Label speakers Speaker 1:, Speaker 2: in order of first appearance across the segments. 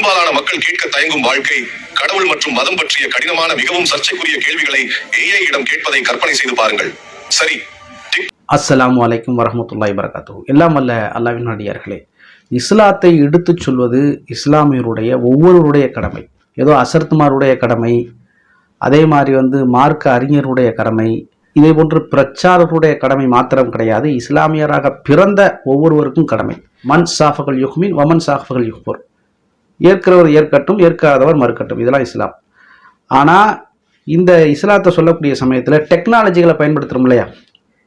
Speaker 1: பெரும்பாலான மக்கள் கேட்க தயங்கும் வாழ்க்கை கடவுள் மற்றும் மதம் பற்றிய கடினமான மிகவும் சர்ச்சைக்குரிய கேள்விகளை ஏஐ இடம் கேட்பதை கற்பனை செய்து பாருங்கள். சரி
Speaker 2: அஸ்லாம் வலைக்கும் வரமத்துல்லாய் வரகாத்து எல்லாம் அல்ல அல்லாவின் அடியார்களே. இஸ்லாத்தை எடுத்துச் சொல்வது இஸ்லாமியருடைய ஒவ்வொருவருடைய கடமை. ஏதோ அசர்த்துமாருடைய கடமை அதே மாதிரி வந்து மார்க்க அறிஞருடைய கடமை இதே போன்று பிரச்சாரருடைய கடமை மாத்திரம் கிடையாது. இஸ்லாமியராக பிறந்த ஒவ்வொருவருக்கும் கடமை. மண் சாஃபகள் யுஹ்மின் வமன் சாஃபகள் யுஹ்பர். ஏற்கிறவர் ஏற்கட்டும் ஏற்காதவர் மறுக்கட்டும். இதெல்லாம் இஸ்லாம். ஆனால் இந்த இஸ்லாத்தை சொல்லக்கூடிய சமயத்தில் டெக்னாலஜிகளை பயன்படுத்துகிறோம் இல்லையா?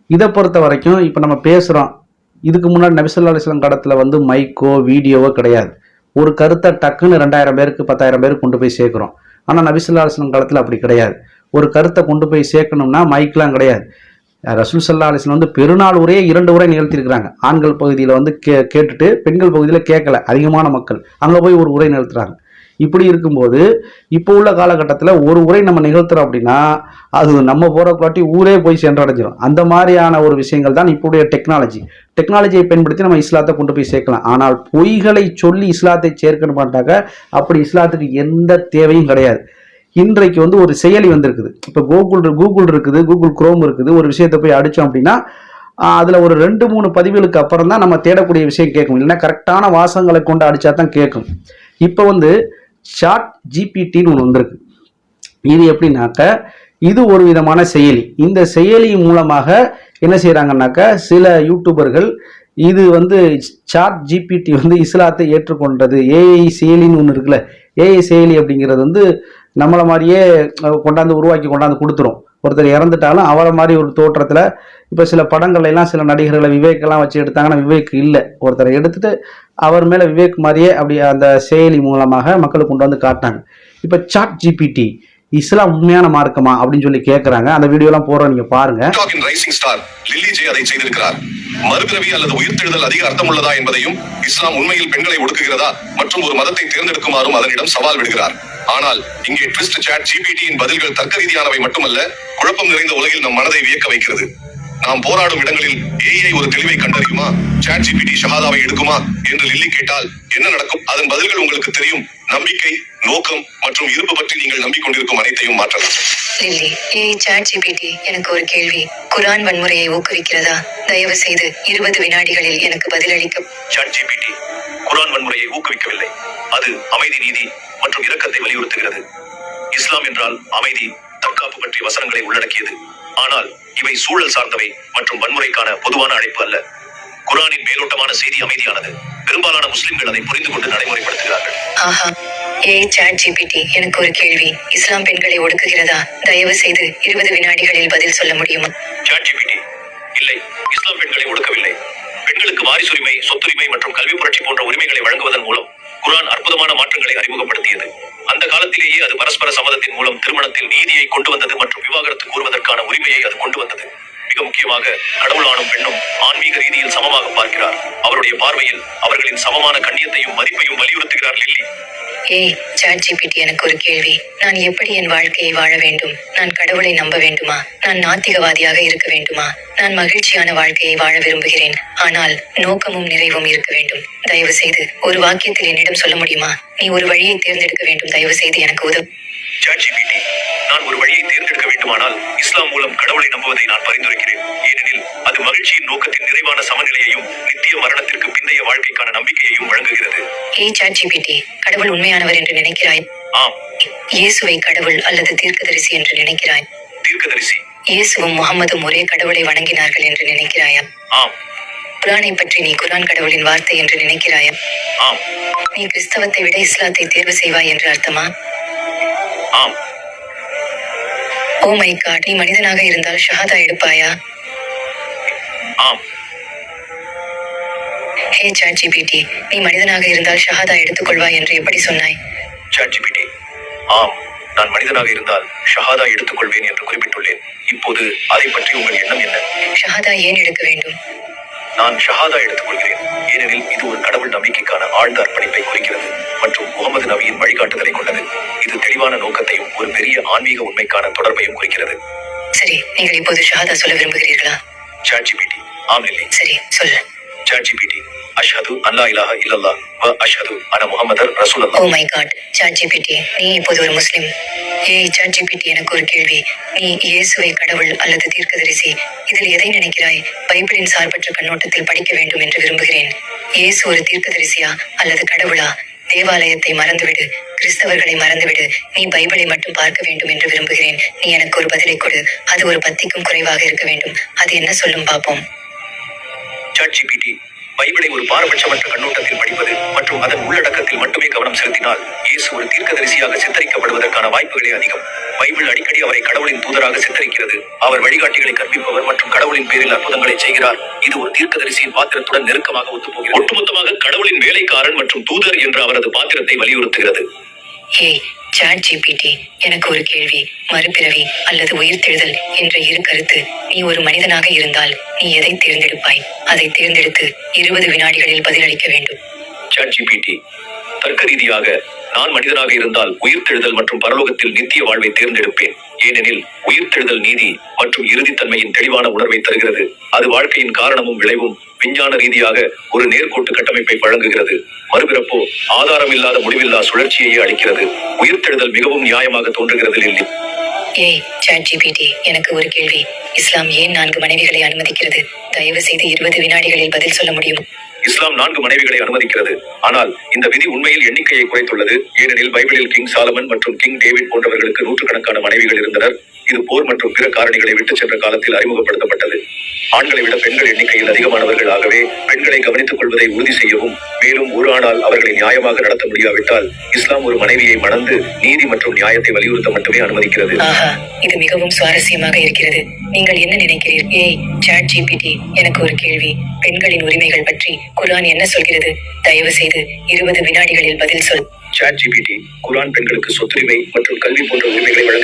Speaker 2: இதை பொறுத்த வரைக்கும் இப்போ நம்ம பேசுகிறோம் இதுக்கு முன்னாடி நபிசல்லா அலிஸ்லாம் காலத்தில் வந்து மைக்கோ வீடியோவோ கிடையாது. ஒரு கருத்தை டக்குன்னு ரெண்டாயிரம் பேருக்கு பத்தாயிரம் பேருக்கு கொண்டு போய் சேர்க்குறோம். ஆனால் நபிசுல்லா அலிஸ்லாம் காலத்தில் அப்படி கிடையாது. ஒரு கருத்தை கொண்டு போய் சேர்க்கணும்னா மைக்லாம் கிடையாது. ரசூல் சல்லா அலிஸ்லாம் வந்து பெருநாள் உரையே இரண்டு உரை நிகழ்த்தியிருக்கிறாங்க. ஆண்கள் பகுதியில் வந்து கே கேட்டுட்டு பெண்கள் பகுதியில் கேட்கல. அதிகமான மக்கள். அங்கே போய் ஒரு உரை நிகழ்த்துறாங்க. இப்படி இருக்கும்போது இப்போ உள்ள காலகட்டத்தில் ஒரு உரை நம்ம நிகழ்த்துறோம் அப்படின்னா அது நம்ம போகிறக்காட்டி ஊரே போய் சென்றடைஞ்சிடும் அந்த மாதிரியான ஒரு விஷயங்கள் தான் இப்போடைய டெக்னாலஜி. டெக்னாலஜியை பயன்படுத்தி நம்ம இஸ்லாத்தை கொண்டு போய் சேர்க்கலாம். ஆனால் பொய்களை சொல்லி இஸ்லாத்தை சேர்க்கணுமாட்டாக்க அப்படி இஸ்லாத்துக்கு எந்த தேவையும் கிடையாது. இன்றைக்கு வந்து ஒரு செயலி வந்திருக்குது. இப்போ கூகுள் கூகுள் இருக்குது கூகுள் குரோம் இருக்குது. ஒரு விஷயத்தை போய் அடித்தோம் அப்படின்னா அதில் ஒரு ரெண்டு மூணு பதிவுகளுக்கு அப்புறம் தான் நம்ம தேடக்கூடிய விஷயம் கேட்கும். இல்லைன்னா கரெக்டான வாசகங்களை கொண்டு அடித்தா தான் கேட்கும். இப்போ வந்து சாட் ஜிபிடின்னு ஒன்று வந்திருக்கு. இது எப்படின்னாக்க இது ஒரு விதமான செயலி. இந்த செயலி மூலமாக என்ன செய்கிறாங்கன்னாக்க சில யூடியூபர்கள் இது வந்து சாட் ஜிபிடி வந்து இஸ்லாத்தை ஏற்றுக்கொண்டது. ஏஐ செயலின்னு ஒன்று இருக்குல்ல. ஏஐ செயலி அப்படிங்கிறது வந்து நம்மளை மாதிரியே கொண்டாந்து உருவாக்கி கொண்டாந்து கொடுத்துரும். ஒருத்தர் இறந்துட்டாலும் அவரை மாதிரி ஒரு தோற்றத்தில் இப்போ சில படங்கள்லாம் எல்லாம் சில நடிகர்களை விவேக்கெல்லாம் வச்சு எடுத்தாங்கன்னா விவேக் இல்லை. ஒருத்தரை எடுத்துட்டு அவர் மேலே விவேக் மாதிரியே அப்படி அந்த செயலி மூலமாக மக்களுக்கு கொண்டு வந்து காட்டினாங்க. இப்போ சாட் ஜிபிடி இஸ்லாம் உண்மையான மார்க்கமா அப்படின்னு சொல்லி கேட்குறாங்க அந்த வீடியோலாம் போகிறோம் நீங்கள்
Speaker 1: பாருங்கள் மறுபிறவி அல்லது உயிர்த்தெழுதல் அதிக அர்த்தமுள்ளதா என்பதையும் இஸ்லாம் உண்மையில் பெண்களை ஒடுக்குகிறதா மற்றும் ஒரு மதத்தை தேர்ந்தெடுக்குமாறும் அதனிடம் சவால் விடுகிறார். ஆனால் இங்கே ட்விஸ்ட் சாட் ஜிபிடியின் பதில்கள் தர்க்க ரீதியானவை மட்டுமல்ல குழப்பம் நிறைந்த உலகில் நம் மனதை வியக்க வைக்கிறது. நாம் போராடும் இடங்களில் ஏஐ ஒரு தெளிவை கண்டறியுமா? Chat GPT ஷஹாதாவை எடுக்குமா? என்று லில்லி கேட்டால் என்ன நடக்கும்? அதன் பதில்கள் உங்களுக்கு தெரியும். நம்பிக்கை நோக்கம் மற்றும் இருப்பு பற்றி நீங்கள் நம்பிக்கொண்டிருக்கும் அனைத்தையும் மாற்றலாம்.
Speaker 3: லில்லி ஏய் சாட் ஜிபிடி எனக்கு ஒரு கேள்வி. குரான் வன்முறையை ஊக்குவிக்கிறதா? தயவு செய்து இருபது வினாடிகளில் எனக்கு பதிலளிக்க.
Speaker 4: சாட் ஜிபிடி குரான் வன்முறையை ஊக்குவிக்கவில்லை. அது அமைதி நீதி மற்றும் இரக்கத்தை வலியுறுத்துகிறது. இஸ்லாம் என்றால் அமைதி தற்காப்பு பற்றிய வசனங்களை உள்ளடக்கியது. ஆனால் இவை சூழல் சார்ந்தவை மற்றும் வன்முறைக்கான பொதுவான அழைப்பு அல்ல. குரானின் மேலோட்டமான செய்தி அமைதியானது. பெரும்பாலான முஸ்லிம்கள் அதை புரிந்து கொண்டு நடைமுறைப்படுத்துகிறார்கள்.
Speaker 3: ஆஹா. ஏய் சாட் ஜிபிடி எனக்கு ஒரு கேள்வி. இஸ்லாம் பெண்களை ஒடுக்குகிறதா? தயவு செய்து இருபது வினாடிகளில் பதில் சொல்ல முடியுமா?
Speaker 4: சாட் ஜிபிடி இல்லை. இஸ்லாம் பெண்களை ஒடுக்கவில்லை. பெண்களுக்கு வாரிசுரிமை சொத்துரிமை மற்றும் கல்வி புரட்சி போன்ற உரிமைகளை வழங்குவதன் மூலம் குரான் அற்புதமான மாற்றங்களை அறிமுகப்படுத்தியது. அந்த காலத்திலேயே அது பரஸ்பர சம்மதத்தின் மூலம் திருமணத்தில் நீதியை கொண்டு வந்தது மற்றும் விவாகரத்து கூறுவதற்கான உரிமையை அது கொண்டு வந்தது. மிக முக்கியமாக கடவுள் ஆணும் பெண்ணும் ஆன்மீக ரீதியில் சமமாக பார்க்கிறார். அவருடைய பார்வையில் அவர்களின் சமமான கண்ணியத்தையும் மதிப்பையும் வலியுறுத்துகிறார் லில்லி.
Speaker 3: ஏய் சாட் ஜிபிடி எனக்கு ஒரு கேள்வி. நான் எப்படி என் வாழ்க்கையை வாழ வேண்டும்? நான் கடவுளை நம்ப வேண்டுமா? நான் நாத்திகவாதியாக இருக்க வேண்டுமா? நான் மகிழ்ச்சியான வாழ்க்கையை வாழ விரும்புகிறேன். ஆனால் நோக்கமும் நிறைவும் இருக்க வேண்டும். தயவு செய்து ஒரு வாக்கியத்தில் என்னிடம் சொல்ல முடியுமா? நீ ஒரு வழியை தேர்ந்தெடுக்க வேண்டும். தயவு செய்து எனக்கு உதவு
Speaker 4: ChatGPT. நான் ஒரு வழியை தேர்ந்தெடுக்க வேண்டுமானால் இஸ்லாம் மூலம் கடவுளை நம்புவதை நான் பரிந்துரைக்கிறேன். ஏனெனில் அது மகிழ்ச்சியின் நோக்கத்தின் நிறைவான சமநிலையையும் நித்திய மரணத்திற்கு பிந்தைய வாழ்க்கைக்கான நம்பிக்கையையும் வழங்குகிறது.
Speaker 3: கடவுள் உண்மையானவர் என்று நினைக்கிறாய்?
Speaker 4: ஆம்.
Speaker 3: இயேசுவை கடவுள் அல்லது தீர்க்கதரிசி என்று நினைக்கிறாய்?
Speaker 4: தீர்க்கதரிசி.
Speaker 3: இயேசுவும் முகமதும் ஒரே கடவுளை வணங்கினார்கள் என்று நினைக்கிறாயா?
Speaker 4: ஆம்.
Speaker 3: குரானை பற்றி நீ குரான் கடவுளின் வார்த்தை என்று நினைக்கிறாயா?
Speaker 4: ஆம்.
Speaker 3: நீ கிறிஸ்தவத்தை விட இஸ்லாத்தை தேர்வு செய்வாய் என்று அர்த்தமா?
Speaker 4: ஆம்.
Speaker 3: ஓ மை காட் நீ மனிதனாக இருந்தால் ஷஹாதா எடுப்பாயா?
Speaker 4: ஆம்.
Speaker 3: ஹே சாட் ஜிபிடி நீ மனிதனாக இருந்தால் ஷஹாதா எடுத்துக்கொள்வாய் என்று எப்படி சொன்னாய்?
Speaker 4: ChatGPT ஆம். நான் மனிதனாக இருந்தால் ஷஹாதா எடுத்துக்கொள்வேன் என்று குறிப்பிட்டுள்ளேன். இப்போது அதை பற்றி உங்கள் எண்ணம் என்ன?
Speaker 3: ஷஹாதா ஏன் எடுக்க வேண்டும்?
Speaker 4: நான் ஷஹாதா எடுத்துக்கொள்கிறேன். ஏனெனில் இது ஒரு கடவுள் நம்பிக்கைக்கான ஆழ்ந்த அர்ப்பணிப்பை குறிக்கிறது மற்றும் முகமது நபியின் வழிகாட்டுதலை கொண்டது. இது தெளிவான நோக்கத்தையும் ஒரு பெரிய ஆன்மீக உண்மைக்கான தொடர்பையும் குறிக்கிறது.
Speaker 3: சரி நீங்கள் இப்போது ஷஹாதா சொல்ல விரும்புகிறீர்களா?
Speaker 4: ChatGPT ஆம் இல்லை
Speaker 3: சரி சொல்
Speaker 4: ChatGPT அஷ்ஹது அல்லா இலாஹ இல்லல்லாஹ் வ அஷ்ஹது அன முஹம்மதர்
Speaker 3: ஓ
Speaker 4: ரசூலுல்லாஹ்
Speaker 3: மை காட் ஜிபிடி நீ இப்போது ஒரு முஸ்லிம். ஏய் சாட் ஜிபிடி எனக்கு ஒரு கேள்வி. நீ இயேசுவை கடவுள் அல்லது தீர்க்கதரிசி இதில் எதை நினைக்கிறாய்? பைபிளின் சார்பற்ற கண்ணோட்டத்தில் படிக்க வேண்டும் என்று விரும்புகிறேன். இயேசு ஒரு தீர்க்கதரிசியா அல்லது கடவுளா? தேவாலயத்தை மறந்துவிடு. கிறிஸ்தவர்களை மறந்துவிடு. நீ பைபிளை மட்டும் பார்க்க வேண்டும் என்று விரும்புகிறேன். நீ எனக்கு ஒரு பதிலை கொடு. அது ஒரு பத்திக்கும் குறைவாக இருக்க வேண்டும். அது என்ன சொல்லும் பார்ப்போம்.
Speaker 4: சாட் ஜிபிடி பைபிளை ஒரு பாரபட்சமற்ற கண்ணோட்டத்தில் படிப்பது மற்றும் அதன் உள்ளடக்கத்தில் மட்டுமே கவனம் செலுத்தினால் இயேசு ஒரு தீர்க்கதரிசியாக சித்தரிக்கப்படுவதற்கான வாய்ப்புகளே அதிகம். பைபிள் அடிக்கடி அவரை கடவுளின் தூதராக சித்தரிக்கிறது. அவர் வழிகாட்டிகளை கற்பிப்பவர் மற்றும் கடவுளின் பேரில் அற்புதங்களை செய்கிறார். இது ஒரு தீர்க்கதரிசியின் பாத்திரத்துடன் நெருக்கமாக ஒத்துப்போகிறது. ஒட்டுமொத்தமாக கடவுளின் வேலைக்காரன் மற்றும் தூதர் என்ற அவரது பாத்திரத்தை வலியுறுத்துகிறது.
Speaker 3: சாட் ஜிபிடி எனக்கு ஒரு கேள்வி மறுபிறவி அல்லது உயிர்த்தெழுதல் என்ற இரு கருத்து. நீ ஒரு மனிதனாக இருந்தால் நீ எதை தேர்ந்தெடுப்பாய்? அதை தேர்ந்தெடுத்து இருபது வினாடிகளில் பதிலளிக்க வேண்டும்.
Speaker 4: சாட் ஜிபிடி தர்க்க ரீதியாக நான் மனிதனாக இருந்தால் உயிர்த்தெழுதல் மற்றும் பரலோகத்தில் நித்திய வாழ்வை தேர்ந்தெடுப்பேன். ஏனெனில் உயிர்த்தெழுதல் நீதி மற்றும் இறுதித்தன்மையின் தெளிவான உணர்வை தருகிறது. அது வாழ்க்கையின் காரணமும் விளைவும் விஞ்ஞான ரீதியாக ஒரு நேர்கோட்டு கட்டமைப்பை வழங்குகிறது. மறுபிறப்போ ஆதாரம் இல்லாத முடிவில்லா சுழற்சியையே அளிக்கிறது. உயிர்த்தெழுதல் மிகவும் நியாயமாக தோன்றுகிறது இல்லை
Speaker 3: ஏய் சாட் ஜிபிடி எனக்கு ஒரு கேள்வி. இஸ்லாம் ஏன் நான்கு மனைவிகளை அனுமதிக்கிறது? தயவு செய்து இருபது வினாடிகளில் பதில் சொல்ல முடியும்?
Speaker 4: இஸ்லாம் நான்கு மனைவிகளை அனுமதிக்கிறது. ஆனால் இந்த விதி உண்மையில் எண்ணிக்கையை குறைத்துள்ளது. ஏனெனில் பைபிளில் கிங் சாலமன் மற்றும் கிங் டேவிட் போன்றவர்களுக்கு நூற்றுக்கணக்கான மனைவிகள் இருந்தனர். இது போர் மற்றும் பிற காரணிகளை விட்டுச் சென்ற காலத்தில் அறிமுகப்படுத்தப்பட்டது. ஆண்களை விட பெண்கள் எண்ணிக்கையில் அதிகமானவர்கள் ஆகவே பெண்களை கவனித்துக் கொள்வதை உறுதி செய்யவும் மேலும் ஒரு ஆணால் அவர்களை நியாயமாக நடத்த முடியாவிட்டால் இஸ்லாம் ஒரு மனைவியை மணந்து நீதி மற்றும் நியாயத்தை வலியுறுத்த மட்டுமே அனுமதிக்கிறது.
Speaker 3: இது மிகவும் சுவாரஸ்யமாக இருக்கிறது. நீங்கள் என்ன நினைக்கிறீர்கள் ஏய் சாட் ஜிபிடி எனக்கு ஒரு கேள்வி. பெண்களின் உரிமைகள் பற்றி குர்ஆன் என்ன சொல்கிறது? தயவு செய்து இருபது வினாடிகளில் பதில் சொல்.
Speaker 4: சாட் ஜிபிடி குரான் பெண்களுக்கு சொத்துரிமை மற்றும் கல்வி போன்ற உரிமைகளை வழங்குகிறது.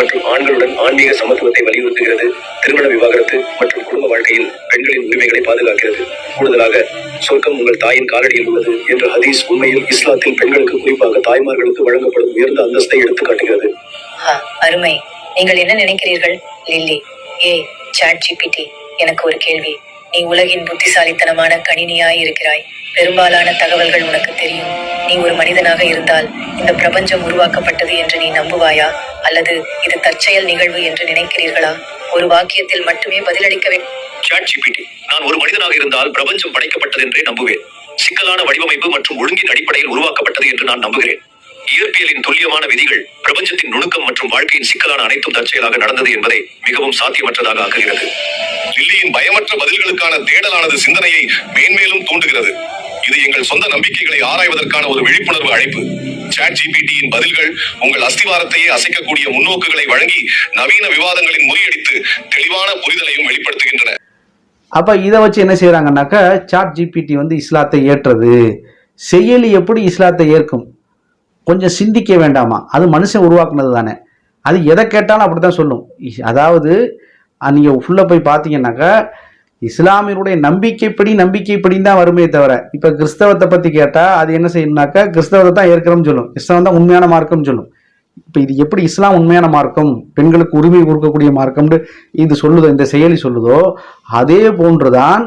Speaker 4: மற்றும் ஆண்களுடன் ஆன்மீக சமத்துவத்தை வலியுறுத்துகிறது. திருமண விவாகரத்து மற்றும் குடும்ப வாழ்க்கையில் பெண்களின் உரிமைகளை பாதுகாக்கிறது. கூடுதலாக சொர்க்கம் உங்கள் தாயின் காலடியில் உள்ளது என்ற ஹதீஸ் உண்மையில் இஸ்லாத்தில் பெண்களுக்கு குறிப்பாக தாய்மார்களுக்கு வழங்கப்படும் உயர்ந்த அந்தஸ்தை எடுத்து
Speaker 3: காட்டுகிறது. அருமை. நீங்கள் என்ன நினைக்கிறீர்கள்? லில்லி. ஏ சாட் ஜிபிடி எனக்கு ஒரு கேள்வி. நீ உலகின் புத்திசாலித்தனமான கணினியாய் இருக்கிறாய் பெரும்பாலான தகவல்கள் உனக்கு தெரியும். நீ ஒரு மனிதனாக இருந்தால் இந்த பிரபஞ்சம் உருவாக்கப்பட்டது என்று நீ நம்புவாயா? அல்லது இது தற்செயல் நிகழ்வு என்று நினைக்கிறீர்களா? ஒரு வாக்கியத்தில் மட்டுமே பதிலளிக்க வேண்டும்
Speaker 4: நான் ஒரு மனிதனாக இருந்தால் பிரபஞ்சம் படைக்கப்பட்டது என்றே நம்புவேன். சிக்கலான வடிவமைப்பு மற்றும் ஒழுங்கின் அடிப்படையில் உருவாக்கப்பட்டது என்று நான் நம்புகிறேன். இயற்பியலின் துல்லியமான விதிகள் பிரபஞ்சத்தின் நுணுக்கம் மற்றும் வாழ்க்கையின் சிக்கலான அனைத்தும் தற்செயலாக நடந்தது என்பதை மிகவும் சாத்தியமற்றதாக ஆக்குகிறது.
Speaker 1: லில்லியின் பயமற்ற பதில்களுக்கான தேடலானது சிந்தனையை மேன்மேலும் தூண்டுகிறது. இது எங்கள் சொந்த நம்பிக்கைகளை ஆராய்வதற்கான ஒரு விழிப்புணர்வு அழைப்பு. சாட் ஜிபிடியின் பதில்கள் உங்கள் அஸ்திவாரத்தையே அசைக்கக்கூடிய முன்னோக்குகளை வழங்கி நவீன விவாதங்களின் முறியடித்து தெளிவான புரிதலையும் வெளிப்படுத்துகின்றன.
Speaker 2: அப்போ இதை வச்சு என்ன செய்கிறாங்கன்னாக்கா சாட் ஜிபிடி வந்து இஸ்லாத்தை ஏற்றது. செயலி எப்படி இஸ்லாத்தை ஏற்கும்? கொஞ்சம் சிந்திக்க வேண்டாமா? அது மனுஷன் உருவாக்குனது தானே. அது எதை கேட்டாலும் அப்படி தான் சொல்லும். இஸ்- அதாவது நீங்கள் ஃபுல்லாக போய் பார்த்தீங்கன்னாக்கா இஸ்லாமியருடைய நம்பிக்கைப்படி நம்பிக்கைப்படின்னு தான் வருமே தவிர இப்போ கிறிஸ்தவத்தை பற்றி கேட்டால் அது என்ன செய்யணும்னாக்கா கிறிஸ்தவத்தை தான் ஏற்கிறோம்னு சொல்லும். இஸ்லாம் தான் உண்மையான மார்க்கம்னு சொல்லும். இப்போ இது எப்படி இஸ்லாம் உண்மையான மார்க்கம் பெண்களுக்கு உரிமை கொடுக்கக்கூடிய மார்க்கம்னு இது சொல்லுதோ இந்த செயலி சொல்லுதோ அதே போன்றுதான்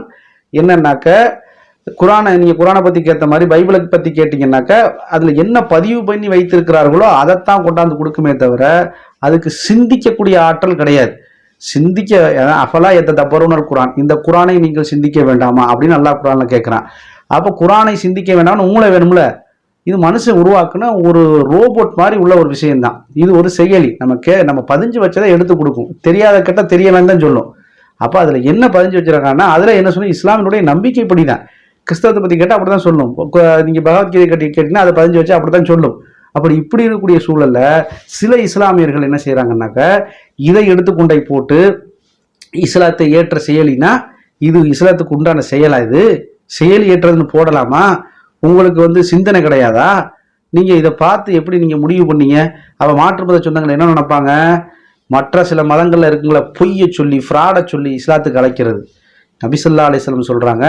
Speaker 2: என்னன்னாக்க குரானை நீங்கள் குரானை பற்றி கேட்ட மாதிரி பைபிளை பற்றி கேட்டிங்கன்னாக்கா அதில் என்ன பதிவு பண்ணி வைத்திருக்கிறார்களோ அதைத்தான் கொண்டாந்து கொடுக்குமே தவிர அதுக்கு சிந்திக்கக்கூடிய ஆற்றல் கிடையாது. சிந்திக்க அஃபலா எத்த தப்பருனர் குரான். இந்த குரானை நீங்கள் சிந்திக்க வேண்டாமா? அப்படின்னு நல்லா குரானில் கேட்குறான் அப்போ குரானை சிந்திக்க வேண்டாம்னு மூளை வேணும்ல? இது மனுஷன் உருவாக்குன ஒரு ரோபோட் மாதிரி உள்ள ஒரு விஷயம்தான். இது ஒரு செயலி. நம்ம கே நம்ம பதிஞ்சு வச்சதை எடுத்து கொடுக்கும். தெரியாத கிட்ட தெரியலன்னு தான் சொல்லும். அப்போ அதில் என்ன பதிஞ்சு வச்சிருக்காங்கன்னா அதில் என்ன சொன்னால் இஸ்லாமினுடைய நம்பிக்கைப்படி தான் கிறிஸ்தவத்தை பற்றி கேட்டால் அப்படி தான் சொல்லும் நீங்கள் பகவத்கீதை கட்டி கேட்டிங்கன்னா அதை பதிஞ்சு வச்சு அப்படி தான் சொல்லும். அப்படி இப்படி இருக்கக்கூடிய சூழலில் சில இஸ்லாமியர்கள் என்ன செய்கிறாங்கன்னாக்க இதை எடுத்துக்கொண்டை போட்டு இஸ்லாத்தை ஏற்ற செயலினா இது இஸ்லாத்துக்கு உண்டான செயலா இது? செயல் ஏற்றதுன்னு போடலாமா? உங்களுக்கு வந்து சிந்தனை கிடையாதா? நீங்கள் இதை பார்த்து எப்படி நீங்கள் முடிவு பண்ணீங்க? அவள் மாற்றுப்பதை சொன்னாங்க என்ன நினைப்பாங்க? மற்ற சில மதங்களில் இருக்குங்களை பொய்யை சொல்லி ஃப்ராடை சொல்லி இஸ்லாத்துக்கு அழைக்கிறது. நபிசல்லா அலிஸ்லம் சொல்கிறாங்க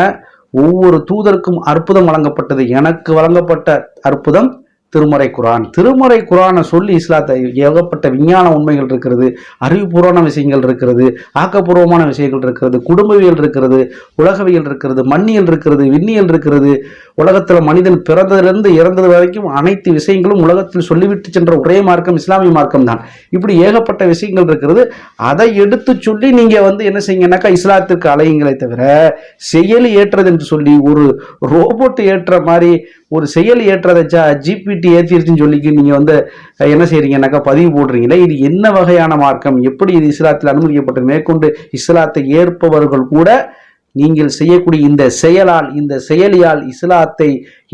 Speaker 2: ஒவ்வொரு தூதருக்கும் அற்புதம் வழங்கப்பட்டது. எனக்கு வழங்கப்பட்ட அற்புதம் திருமறை குரான். திருமறை குரானை சொல்லி இஸ்லாத்தை ஏகப்பட்ட விஞ்ஞான உண்மைகள் இருக்கிறது அறிவுபூர்வமான விஷயங்கள் இருக்கிறது ஆக்கப்பூர்வமான விஷயங்கள் இருக்கிறது குடும்பவியல் இருக்கிறது உலகவியல் இருக்கிறது மண்ணியல் இருக்கிறது விண்ணியல் இருக்கிறது. உலகத்தில் மனிதன் பிறந்ததிலிருந்து இறந்தது வரைக்கும் அனைத்து விஷயங்களும் உலகத்தில் சொல்லிவிட்டு சென்ற ஒரே மார்க்கம் இஸ்லாமிய மார்க்கம் தான் இப்படி ஏகப்பட்ட விஷயங்கள் இருக்கிறது. அதை எடுத்து சொல்லி நீங்கள் வந்து என்ன செய்யுங்கனாக்கா இஸ்லாத்திற்கு அலையுங்களே தவிர செயலி ஏற்றது என்று சொல்லி ஒரு ரோபோட் ஏற்ற மாதிரி ஒரு செயல் ஏற்றதை ஜிபிடி ஏற்றிருச்சுன்னு சொல்லிக்கு நீங்க வந்து என்ன செய்றீங்கன்னாக்கா பதிவு போடுறீங்களே இது என்ன வகையான மார்க்கம்? எப்படி இது இஸ்லாத்தில் அனுமதிக்கப்பட்டது? மேற்கொண்டு இஸ்லாத்தை ஏற்பவர்கள் கூட நீங்கள் செய்யக்கூடிய இந்த செயலால் இந்த செயலியால் இஸ்லாத்தை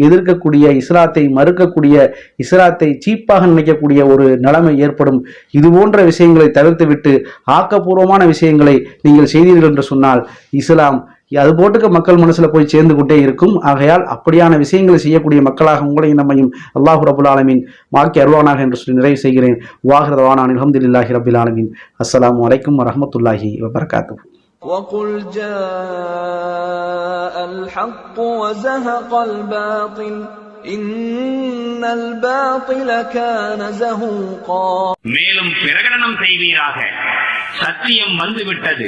Speaker 2: எதிர்க்கக்கூடிய இஸ்லாத்தை மறுக்கக்கூடிய இஸ்லாத்தை சீப்பாக நினைக்கக்கூடிய ஒரு நிலைமை ஏற்படும். இது போன்ற விஷயங்களை தவிர்த்துவிட்டு ஆக்கப்பூர்வமான விஷயங்களை நீங்கள் செய்தீர்கள் என்று சொன்னால் இஸ்லாம் அது போட்டுக்கு மக்கள் மனசுல போய் சேர்ந்து கொண்டே இருக்கும் ஆகையால் அப்படியான விஷயங்களை செய்யக்கூடிய மக்களாக உங்களையும் நம்மையும் அல்லாஹு ரபுல் ஆலமீன் மாக்கி அருவானாக என்று சொல்லி நிறைவு செய்கிறேன் வாஹிரதவானான் அலமதுல்லாஹி ரபில் ஆலமீன் அஸ்ஸலாமு அலைக்கும் வரஹமத்துல்லாஹி வபரகாத்துஹு
Speaker 5: وقل جاء الحق وزهق الباطل إن الباطل كان زهوقا
Speaker 6: மேலும் பிரகடனம் செய்வீராக சத்தியம் வந்துவிட்டது